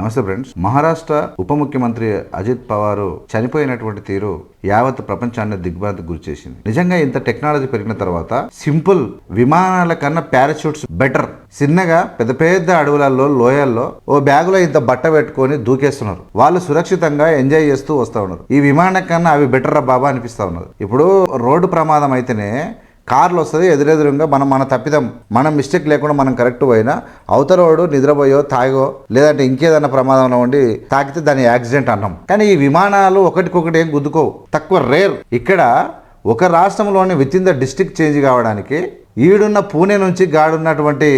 నమస్తే ఫ్రెండ్స్. మహారాష్ట్ర ఉప ముఖ్యమంత్రి అజిత్ పవార్ చనిపోయినటువంటి తీరు యావత్ ప్రపంచాన్ని దిగ్భ్రాంతికి గురి చేసింది. నిజంగా ఇంత టెక్నాలజీ పెరిగిన తర్వాత సింపుల్ విమానాల కన్నా పారాషూట్స్ బెటర్. చిన్నగా పెద్ద పెద్ద అడవులలో లోయల్లో ఓ బ్యాగులో ఇంత బట్ట పెట్టుకొని దూకేస్తున్నారు. వాళ్ళు సురక్షితంగా ఎంజాయ్ చేస్తూ వస్తూ ఉన్నారు. ఈ విమానం కన్నా అవి బెటర్ రా బాబా అనిపిస్తూ ఉన్నారు. ఇప్పుడు రోడ్డు ప్రమాదం అయితేనే కార్లు వస్తుంది ఎదురెదురుగా మనం మన తప్పిదం మనం మిస్టేక్ లేకుండా మనం కరెక్ట్ పోయినా అవతలవాడు నిద్రపోయో తాగో లేదంటే ఇంకేదన్నా ప్రమాదంలో ఉండి తాకితే దాని యాక్సిడెంట్ అన్నాం. కానీ ఈ విమానాలు ఒకటికొకటి ఏం గుద్దుకోవు. తక్కువ రేర్ ఇక్కడ ఒక రాష్ట్రంలోని within the district change కావడానికి ఈడున్న పూణే నుంచి గాడున్నటువంటి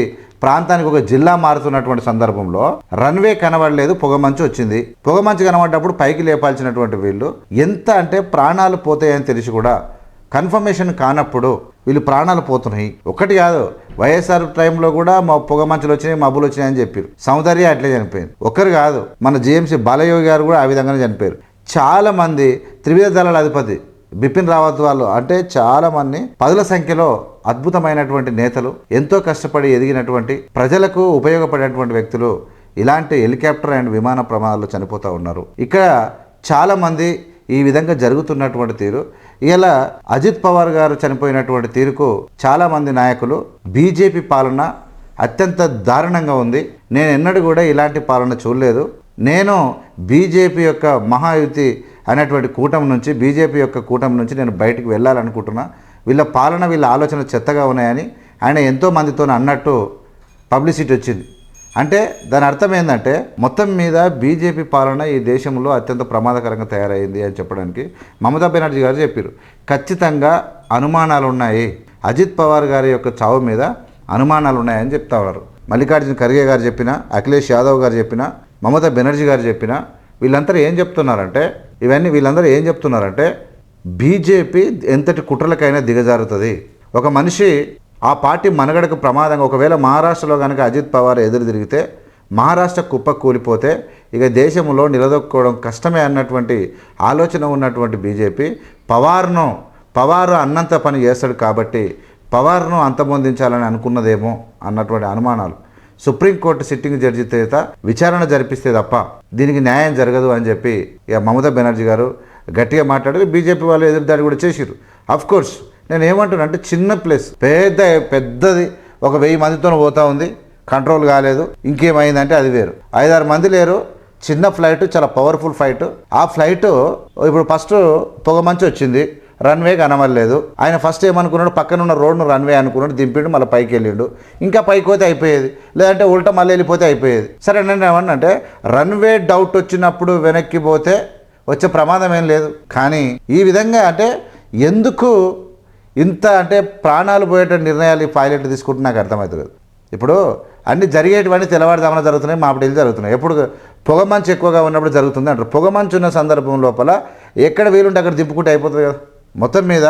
ప్రాంతానికి ఒక జిల్లా మారుతున్నటువంటి సందర్భంలో రన్వే కనబడలేదు పొగమంచు వచ్చింది. పొగమంచు కనబడ్డప్పుడు పైకి లేపాల్సినటువంటి వీళ్ళు ఎంత అంటే ప్రాణాలు పోతాయని తెలిసి కూడా కన్ఫర్మేషన్ కానప్పుడు వీళ్ళు ప్రాణాలు పోతున్నాయి. ఒకటి కాదు వైఎస్ఆర్ టైంలో కూడా మా పొగ మంచులు వచ్చినాయి మబ్బులు వచ్చినాయి అని చెప్పారు. సౌందర్య అట్లే చనిపోయింది ఒకరు కాదు మన జేఎంసీ బాలయోగి గారు కూడా ఆ విధంగానే చనిపోయారు. చాలా మంది త్రివిధ దళాల అధిపతి బిపిన్ రావత్ వాళ్ళు అంటే చాలా మంది పదుల సంఖ్యలో అద్భుతమైనటువంటి నేతలు ఎంతో కష్టపడి ఎదిగినటువంటి ప్రజలకు ఉపయోగపడేటువంటి వ్యక్తులు ఇలాంటి హెలికాప్టర్ అండ్ విమాన ప్రమాదాల్లో చనిపోతూ ఉన్నారు. ఇక్కడ చాలా మంది ఈ విధంగా జరుగుతున్నటువంటి తీరు. ఇలా అజిత్ పవార్ గారు చనిపోయినటువంటి తీరుకు చాలా మంది నాయకులు బీజేపీ పాలన అత్యంత దారుణంగా ఉంది. నేను ఎన్నడూ కూడా ఇలాంటి పాలన చూడలేదు. నేను బీజేపీ యొక్క మహాయుతి అనేటువంటి కూటమి నుంచి బీజేపీ యొక్క కూటమి నుంచి నేను బయటికి వెళ్ళాలనుకుంటున్నా. వీళ్ళ పాలన వీళ్ళ ఆలోచన చెత్తగా ఉన్నాయని ఆయన ఎంతోమందితో అన్నట్టు పబ్లిసిటీ వచ్చింది. అంటే దాని అర్థం ఏంటంటే మొత్తం మీద బీజేపీ పాలన ఈ దేశంలో అత్యంత ప్రమాదకరంగా తయారైంది అని చెప్పడానికి మమతా బెనర్జీ గారు చెప్పారు. ఖచ్చితంగా అనుమానాలు ఉన్నాయి అజిత్ పవార్ గారి యొక్క చావు మీద అనుమానాలు ఉన్నాయని చెప్తా ఉన్నారు. మల్లికార్జున ఖర్గే గారు చెప్పిన అఖిలేష్ యాదవ్ గారు చెప్పిన మమతా బెనర్జీ గారు చెప్పిన వీళ్ళందరూ ఏం చెప్తున్నారంటే ఇవన్నీ వీళ్ళందరూ ఏం చెప్తున్నారంటే బీజేపీ ఎంతటి కుట్రలకైనా దిగజారుతుంది. ఒక మనిషి ఆ పార్టీ మనుగడకు ప్రమాదంగా ఒకవేళ మహారాష్ట్రలో కనుక అజిత్ పవార్ ఎదురు తిరిగితే మహారాష్ట్ర కుప్ప కూలిపోతే ఇక దేశంలో నిలదొక్కుకోవడం కష్టమే అన్నటువంటి ఆలోచన ఉన్నటువంటి బీజేపీ పవార్ను పవారు అన్నంత పని చేస్తాడు కాబట్టి పవార్ను అంతమొందించాలని అనుకున్నదేమో అన్నటువంటి అనుమానాలు. సుప్రీంకోర్టు సిట్టింగ్ జడ్జి చేత విచారణ జరిపిస్తే తప్ప దీనికి న్యాయం జరగదు అని చెప్పి ఇక మమతా బెనర్జీ గారు గట్టిగా మాట్లాడారు. బీజేపీ వాళ్ళు ఎదురుదాడి కూడా చేసిరు అఫ్కోర్స్ నేను ఏమంటున్నా అంటే చిన్న ప్లేస్. పెద్ద పెద్దది ఒక వెయ్యి మందితో పోతా ఉంది. కంట్రోల్ కాలేదు. ఇంకేమైందంటే అది వేరు. ఐదారు మంది లేరు. చిన్న ఫ్లైట్ చాలా పవర్ఫుల్ ఫ్లైట్. ఆ ఫ్లైట్ ఇప్పుడు ఫస్ట్ పొగ మంచి వచ్చింది. రన్వే కనబడలేదు. ఆయన ఫస్ట్ ఏమనుకున్నాడు పక్కన ఉన్న రోడ్ను రన్వే అనుకున్నాడు దింపిండు మళ్ళీ పైకి వెళ్ళిండు. ఇంకా పైకి పోతే అయిపోయేది. లేదంటే ఉల్టా మళ్ళీ వెళ్ళిపోతే అయిపోయేది. సరే నేను ఏమన్నంటే రన్వే డౌట్ వచ్చినప్పుడు వెనక్కి పోతే వచ్చే ప్రమాదం ఏం లేదు. కానీ ఈ విధంగా అంటే ఎందుకు ఇంత అంటే ప్రాణాలు పోయేట నిర్ణయాలు ఈ పైలట్ తీసుకుంటే నాకు అర్థమవుతుంది ఇప్పుడు అన్ని జరిగేటివన్నీ తెల్లవారుజామున జరుగుతున్నాయి మాపటిల్లు జరుగుతున్నాయి? ఎప్పుడు పొగమంచు ఎక్కువగా ఉన్నప్పుడు జరుగుతుంది అంటారు. పొగమంచు ఉన్న సందర్భం లోపల ఎక్కడ వీలుంటే అక్కడ దింపుకుంటే అయిపోతుంది కదా. మొత్తం మీద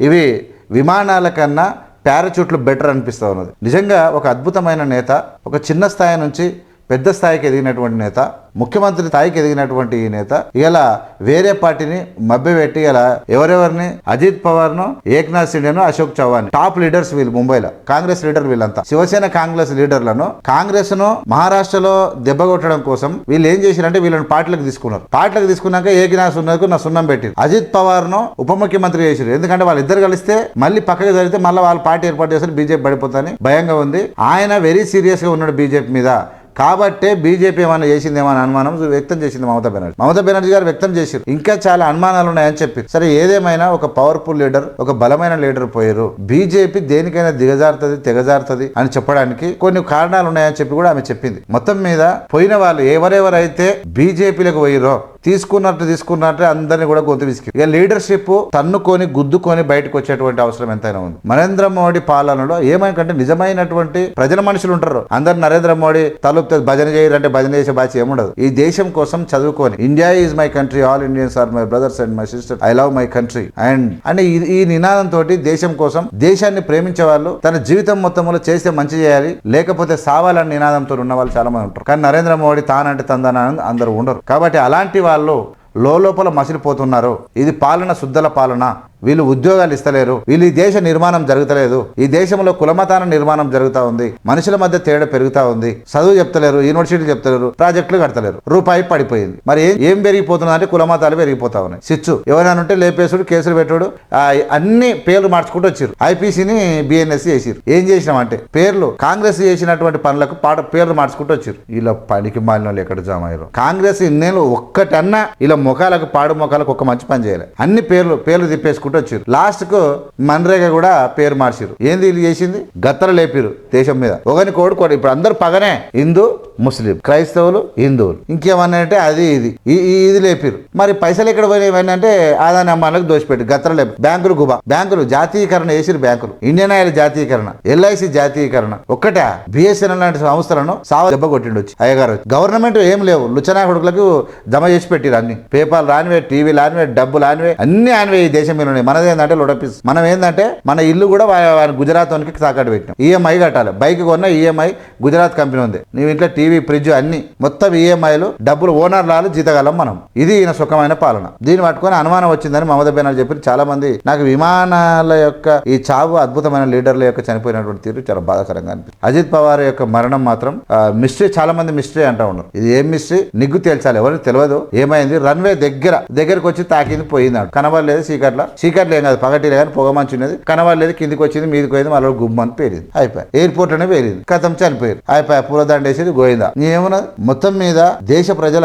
ఇవి విమానాల కన్నా పారాచూట్లు బెటర్ అనిపిస్తూ ఉన్నది. నిజంగా ఒక అద్భుతమైన నేత ఒక చిన్న స్థాయి నుంచి పెద్ద స్థాయికి ఎదిగినటువంటి నేత ముఖ్యమంత్రి స్థాయికి ఎదిగినటువంటి ఈ నేత ఇలా వేరే పార్టీని మభ్యపెట్టి ఇలా ఎవరెవరిని? అజిత్ పవార్ను ఏక్నాథ్ సిండేను అశోక్ చౌహాన్ టాప్ లీడర్స్ వీళ్ళు ముంబైలో. కాంగ్రెస్ లీడర్ వీళ్ళంతా. శివసేన కాంగ్రెస్ లీడర్లను కాంగ్రెస్ను మహారాష్ట్రలో దెబ్బ కొట్టడం కోసం వీళ్ళు ఏం చేశారంటే వీళ్ళని పార్టీలకు తీసుకున్నారు. పార్టీలకు తీసుకున్నాక ఏకనాథ్ సున్నకు నా సున్నం పెట్టి అజిత్ పవార్ను ఉప ముఖ్యమంత్రి చేశారు ఎందుకంటే వాళ్ళిద్దరు కలిస్తే మళ్ళీ పక్కకి జరిగితే మళ్ళీ వాళ్ళ పార్టీ ఏర్పాటు చేస్తారు బీజేపీ పడిపోతాని భయంగా ఉంది. ఆయన వెరీ సీరియస్గా ఉన్నాడు బీజేపీ మీద. కాబట్టే బీజేపీ ఏమైనా చేసింది అని అనుమానం వ్యక్తం చేసింది మమతా బెనర్జీ. మమతా బెనర్జీ గారు వ్యక్తం చేశారు. ఇంకా చాలా అనుమానాలు ఉన్నాయని చెప్పి. సరే ఏదేమైనా ఒక పవర్ఫుల్ లీడర్ ఒక బలమైన లీడర్ పోయారు. బీజేపీ దేనికైనా దిగజారుతుంది తెగజారుతుంది అని చెప్పడానికి కొన్ని కారణాలు ఉన్నాయని చెప్పి కూడా ఆమె చెప్పింది. మొత్తం మీద పోయిన వాళ్ళు ఎవరెవరైతే బీజేపీలకు పోయిరో తీసుకున్నట్టు తీసుకున్నట్టు అందరినీ కూడా గొంతు విసికి. ఇక లీడర్షిప్ తన్నుకొని గుద్దుకొని బయటకు వచ్చేటువంటి అవసరం ఎంతైనా ఉంది. నరేంద్ర మోడీ పాలనలో ఏమైందంటే నిజమైనటువంటి ప్రజల మనుషులు ఉంటారు. అందరు నరేంద్ర మోడీ తలుపుతే భజన చేయాలంటే భజన చేసే బాధ్యత ఏముండదు. ఈ దేశం కోసం చదువుకొని India is my country all Indians are my brothers and my sister I love my country and అంటే ఈ- ఈ నినాదం తోటి దేశం కోసం దేశాన్ని ప్రేమించే వాళ్ళు తన జీవితం మొత్తంలో చేస్తే మంచి చేయాలి లేకపోతే సావాలని నినాదంతో ఉన్న వాళ్ళు చాలా మంది ఉంటారు. కానీ నరేంద్ర మోడీ తానంటే తందన అందరూ ఉండరు. కాబట్టి అలాంటి వాళ్ళు లోపల మసిలిపోతున్నారు. ఇది పాలన శుద్ధల పాలన. వీళ్ళు ఉద్యోగాలు ఇస్తలేరు. వీళ్ళు ఈ దేశ నిర్మాణం జరుగుతలేదు. ఈ దేశంలో కులమతాన నిర్మాణం జరుగుతా ఉంది. మనుషుల మధ్య తేడా పెరుగుతా ఉంది. చదువు చెప్తలేరు యూనివర్సిటీలు చెప్తలేరు ప్రాజెక్టులు కడతలేరు. రూపాయి పడిపోయింది. మరి ఏం ఏం అంటే కులమతాలు పెరిగిపోతా ఉన్నాయి. సిచ్చు ఎవరైనా ఉంటే లేపేసుడు కేసులు పెట్టుడు అన్ని పేర్లు మార్చుకుంటూ వచ్చారు ఐపీసీని బిఎన్ఎస్ చేసిరు ఏం చేసినామంటే పేర్లు కాంగ్రెస్ చేసినటువంటి పనులకు పాట పేర్లు మార్చుకుంటూ వచ్చారు ఇలా పనికి మాలిన వాళ్ళు ఎక్కడ జామ అయ్యారు? కాంగ్రెస్ ఇన్నేళ్ళు ఒక్కటన్నా ఇలా ముఖాలకు పాడు ముఖాలకు ఒక మంచి పని చేయాలి. అన్ని పేర్లు పేర్లు మార్చుకుంటూ వచ్చారు లాస్ట్కు మన్రేగా కూడా పేరు మార్చిరు ఏంది వీళ్ళు చేసింది? గత్తలు లేపిరు దేశం మీద. ఒకని కోడుకోడు ఇప్పుడు అందరు పగనే హిందూ ముస్లిం క్రైస్తవులు హిందువులు. ఇంకేమన్నా అంటే అది ఇది. ఇది లేపిరు మరి పైసలు ఎక్కడ పోయినాయి? అంటే ఆదాని అమ్మాలకు దోషపెట్టి గత్తర లేపు బ్యాంకులు గుబా. బ్యాంకులు జాతీయకరణ చేసిరు బ్యాంకులు. ఇండియన్ ఆయిల్ జాతీయకరణ ఎల్ఐసి జాతీయకరణ. ఒక్కటే బిఎస్ఎన్ఎల్ లాంటి సంస్థలను సావ దెబ్బ కొట్టిండు వచ్చి అయ్యగారు. గవర్నమెంట్ ఏం లేవు. లుచనా కొడుకులకు జమ చేసి పెట్టిరు అన్ని. పేపర్ రానివే టీవీ రానివే డబ్బు రానివే అన్ని ఆనివే ఈ దేశం మీద మనది ఏంటంటే లొడపిస్ మనం ఏంటంటే మన ఇల్లు కూడా గుజరాత్ వానికి తాకట్టు పెట్టినాం ఈఎంఐ కట్టాలి. బైక్ కొన్న ఈఎంఐ గుజరాత్ కంపెనీ ఉంది. నీవు ఇంట్లో టీవీ ఫ్రిడ్జ్ అన్ని మొత్తం ఈఎంఐలు డబ్బులు ఓనర్ లాలు జీతగలం మనం. ఇది ఈయన సుఖమైన పాలన. దీన్ని పట్టుకొని అనుమానం వచ్చిందని మమతా బెనర్జీ చెప్పి చాలా మంది నాకు విమానాల యొక్క ఈ చావు అద్భుతమైన లీడర్ల యొక్క చనిపోయినటువంటి తీరు చాలా బాధాకరంగా అనిపిస్తుంది. అజిత్ పవార్ యొక్క మరణం మాత్రం మిస్టరీ చాలా మంది మిస్టరీ అంటా ఉన్నారు. ఇది ఏం మిస్టరీ? నిగ్గు తేల్చాలి. ఎవరికి తెలియదు. ఏమైంది? రన్వే దగ్గర దగ్గరకు వచ్చి తాకింది పోయింది కనబడలేదు కనబడలేదు చీకట్ల చీకట్లు ఏం కాదు పగటిలే కానీ పొగ మంచి ఉన్నది. కనబడలేదు కిందికి వచ్చింది మీదకి పోయింది మళ్ళీ గుమ్మని పేరింది అయిపోయి. ఎయిర్పోర్ట్ అనే పేరింది కథం చనిపోయారు. అయిపోయి పూలదండ వేసేది గోయిందా. నేనేమన్నా మొత్తం మీద దేశ ప్రజల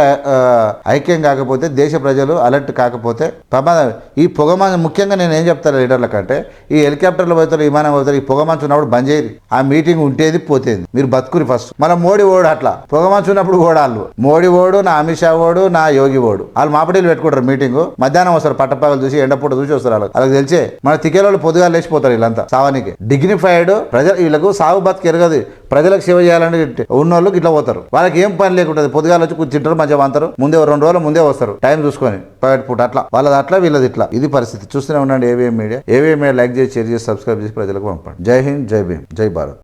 ఐక్యం కాకపోతే దేశ ప్రజలు అలర్ట్ కాకపోతే ప్రమాదం. ఈ పొగ మంచు ముఖ్యంగా నేను ఏం చెప్తాను లీడర్ల కంటే ఈ హెలికాప్టర్లు పోతారు విమానం పోతారు ఈ పొగ మంచు ఉన్నప్పుడు బంద్ చేయరు ఆ మీటింగ్ ఉంటేది పోతేది. మీరు బతుకురి ఫస్ట్ మన మోడీ ఓడు అట్లా. పొగ మంచు ఉన్నప్పుడు ఓడాళ్ళు మోడీ ఓడు నా అమిత్ షా ఓడు నా యోగి ఓడు. వాళ్ళు మాపడీలు పెట్టుకుంటారు మీటింగ్. మధ్యాహ్నం వస్తారు పట్టపగలు చూసి ఎండపూట చూసి వస్తారు. వాళ్ళకి వాళ్ళకి తెలిసే. మన తికేలోళ్ళు పొద్దుగా లేచిపోతారు వీళ్ళంతా సావానికి. డిగ్నిఫైడ్ ప్రజలు వీళ్ళకు సాగు బతికి ఎరగదు. ప్రజలకు సేవ చేయాలని ఉన్నోళ్ళు ఇట్లా పోతారు. వాళ్ళకి ఏం పని లేకుంటుంది. పొద్దుగాల వచ్చి కూర్చుంటారు మంచిగా వంతారు. ముందే రెండు రోజులు ముందే వస్తారు. టైం చూసుకొని. ప్రైవేట్ పూట అట్లా. వాళ్ళది అట్లా వీళ్ళది ఇట్లా. ఇది పరిస్థితి. చూస్తూనే ఉండండి EVM media EVM media like చేసి షేర్ చేసి సబ్స్క్రైబ్ చేసి ప్రజలకు పంపండి. జై హింద్ జై భీమ్ జై భారత్.